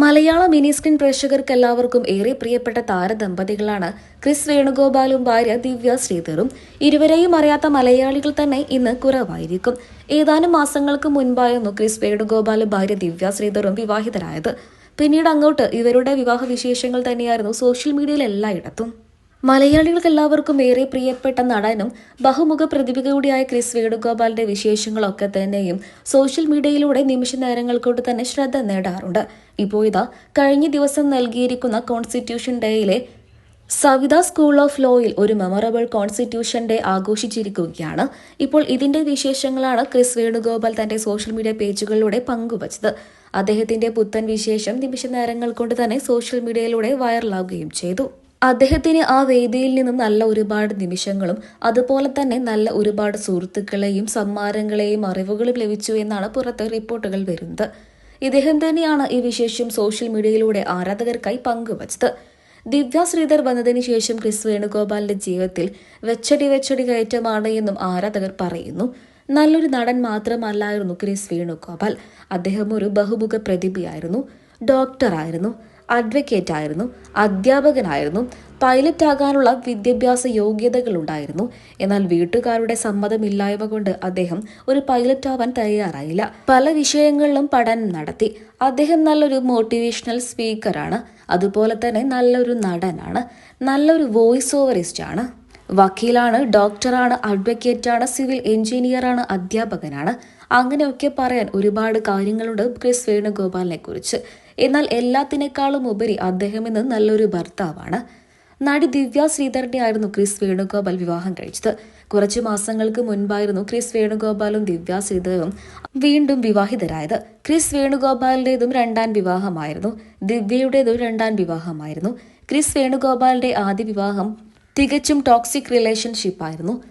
മലയാള mini screen പ്രേക്ഷകർക്ക് എല്ലാവർക്കും ഏറെ പ്രിയപ്പെട്ട താരദമ്പതികളാണ് ക്രിസ് വേണുഗോപാലും ഭാര്യ ദിവ്യ ശ്രീധറും. ഇരുവരെയും അറിയാത്ത മലയാളികൾ തന്നെ ഇന്ന് കുറവായിരിക്കും. ഏതാനും മാസങ്ങൾക്ക് മുൻപായിരുന്നു ക്രിസ് വേണുഗോപാലും ഭാര്യ ദിവ്യ ശ്രീധറും വിവാഹിതരായത്. പിന്നീട് അങ്ങോട്ട് ഇവരുടെ വിവാഹ വിശേഷങ്ങൾ തന്നെയായിരുന്നു സോഷ്യൽ മീഡിയയിൽ എല്ലായിടത്തും. മലയാളികൾക്ക് എല്ലാവർക്കും ഏറെ പ്രിയപ്പെട്ട നടനും ബഹുമുഖ പ്രതിഭ കൂടിയായ ക്രിസ് വേണുഗോപാലിന്റെ വിശേഷങ്ങളൊക്കെ തന്നെയും സോഷ്യൽ മീഡിയയിലൂടെ നിമിഷ നേരങ്ങൾ തന്നെ ശ്രദ്ധ നേടാറുണ്ട്. ഇപ്പോൾ ഇതാ കഴിഞ്ഞ ദിവസം നൽകിയിരിക്കുന്ന കോൺസ്റ്റിറ്റ്യൂഷൻ ഡേയിലെ സവിത സ്കൂൾ ഓഫ് ലോയിൽ ഒരു മെമ്മറബിൾ കോൺസ്റ്റിറ്റ്യൂഷൻ ഡേ ആഘോഷിച്ചിരിക്കുകയാണ്. ഇപ്പോൾ ഇതിന്റെ വിശേഷങ്ങളാണ് ക്രിസ് വേണുഗോപാൽ തന്റെ സോഷ്യൽ മീഡിയ പേജുകളിലൂടെ പങ്കുവച്ചത്. അദ്ദേഹത്തിന്റെ പുത്തൻ വിശേഷം നിമിഷ നേരങ്ങൾ കൊണ്ട് തന്നെ സോഷ്യൽ മീഡിയയിലൂടെ വൈറലാവുകയും ചെയ്തു. അദ്ദേഹത്തിന് ആ വേദിയിൽ നിന്നും നല്ല ഒരുപാട് നിമിഷങ്ങളും അതുപോലെ തന്നെ നല്ല ഒരുപാട് സുഹൃത്തുക്കളെയും സമ്മാനങ്ങളെയും അറിവുകളും ലഭിച്ചു എന്നാണ് പുറത്ത് റിപ്പോർട്ടുകൾ വരുന്നത്. ഇദ്ദേഹം തന്നെയാണ് ഈ വിശേഷം സോഷ്യൽ മീഡിയയിലൂടെ ആരാധകർക്കായി പങ്കുവച്ചത്. ദിവ്യ ശ്രീധർ വന്നതിന് ശേഷം ക്രിസ് വേണുഗോപാലിന്റെ ജീവിതത്തിൽ വെച്ചടി വെച്ചടി കയറ്റമാണ് എന്നും ആരാധകർ പറയുന്നു. നല്ലൊരു നടൻ മാത്രമല്ലായിരുന്നു ക്രിസ് വേണുഗോപാൽ. അദ്ദേഹം ഒരു ബഹുമുഖ പ്രതിഭയായിരുന്നു. ഡോക്ടറായിരുന്നു. അഡ്വക്കേറ്റ് ആയിരുന്നു അധ്യാപകനായിരുന്നു പൈലറ്റ് ആകാനുള്ള വിദ്യാഭ്യാസ യോഗ്യതകൾ ഉണ്ടായിരുന്നു. എന്നാൽ വീട്ടുകാരുടെ സമ്മതമില്ലായ്മ കൊണ്ട് അദ്ദേഹം ഒരു പൈലറ്റ് ആവാൻ തയ്യാറായില്ല. പല വിഷയങ്ങളിലും പഠനം നടത്തി. അദ്ദേഹം നല്ലൊരു മോട്ടിവേഷണൽ സ്പീക്കറാണ് അതുപോലെ തന്നെ നല്ലൊരു നടനാണ്. നല്ലൊരു വോയിസ് ഓവറിസ്റ്റ് ആണ്. വക്കീലാണ് ഡോക്ടറാണ് അഡ്വക്കേറ്റാണ് സിവിൽ എഞ്ചിനീയറാണ് അധ്യാപകനാണ്. അങ്ങനെയൊക്കെ പറയാൻ ഒരുപാട് കാര്യങ്ങളുണ്ട് ക്രിസ് വേണുഗോപാലിനെ കുറിച്ച്. എന്നാൽ എല്ലാത്തിനേക്കാളും ഉപരി അദ്ദേഹം ഇന്ന് നല്ലൊരു ഭർത്താവാണ്. നടി ദിവ്യ ശ്രീധരനെ ആയിരുന്നു ക്രിസ് വേണുഗോപാൽ വിവാഹം കഴിച്ചത്. കുറച്ചു മാസങ്ങൾക്ക് മുൻപായിരുന്നു ക്രിസ് വേണുഗോപാലും ദിവ്യ ശ്രീധരനും വീണ്ടും വിവാഹിതരായത്. ക്രിസ് വേണുഗോപാലിന്റേതും രണ്ടാം വിവാഹമായിരുന്നു. ദിവ്യയുടേതും രണ്ടാം വിവാഹമായിരുന്നു. ക്രിസ് വേണുഗോപാലിന്റെ ആദ്യ വിവാഹം തികച്ചും ടോക്സിക് റിലേഷൻഷിപ്പ് ആയിരുന്നു.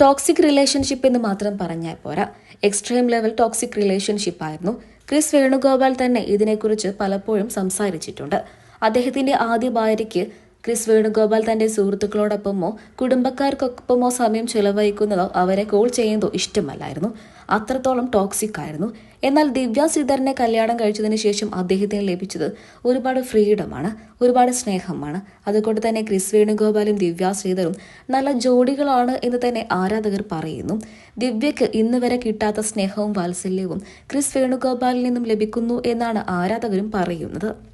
ടോക്സിക് റിലേഷൻഷിപ്പ് എന്ന് മാത്രം പറഞ്ഞാൽ പോരാ. എക്സ്ട്രീം ലെവൽ ടോക്സിക് റിലേഷൻഷിപ്പ് ആയിരുന്നു. ക്രിസ് വേണുഗോപാൽ തന്നെ ഇതിനെക്കുറിച്ച് പലപ്പോഴും സംസാരിച്ചിട്ടുണ്ട്. അദ്ദേഹത്തിന്റെ ആദ്യ ഭാര്യയ്ക്ക് ക്രിസ് വേണുഗോപാൽ തന്റെ സുഹൃത്തുക്കളോടൊപ്പമോ കുടുംബക്കാർക്കൊപ്പമോ സമയം ചെലവഴിക്കുന്നതോ അവരെ കോൾ ചെയ്യുന്നതോ ഇഷ്ടമല്ലായിരുന്നു. അത്രത്തോളം ടോക്സിക് ആയിരുന്നു. എന്നാൽ ദിവ്യ ശ്രീധരനെ കല്യാണം കഴിച്ചതിന് ശേഷം അദ്ദേഹത്തിന് ലഭിച്ചത് ഒരുപാട് ഫ്രീഡമാണ് ഒരുപാട് സ്നേഹമാണ്. അതുകൊണ്ട് തന്നെ ക്രിസ് വേണുഗോപാലും ദിവ്യ ശ്രീധറും നല്ല ജോഡികളാണ് എന്ന് തന്നെ ആരാധകർ പറയുന്നു. ദിവ്യയ്ക്ക് ഇന്ന് വരെ കിട്ടാത്ത സ്നേഹവും വാത്സല്യവും ക്രിസ് വേണുഗോപാലിൽ നിന്നും ലഭിക്കുന്നു എന്നാണ് ആരാധകരും പറയുന്നത്.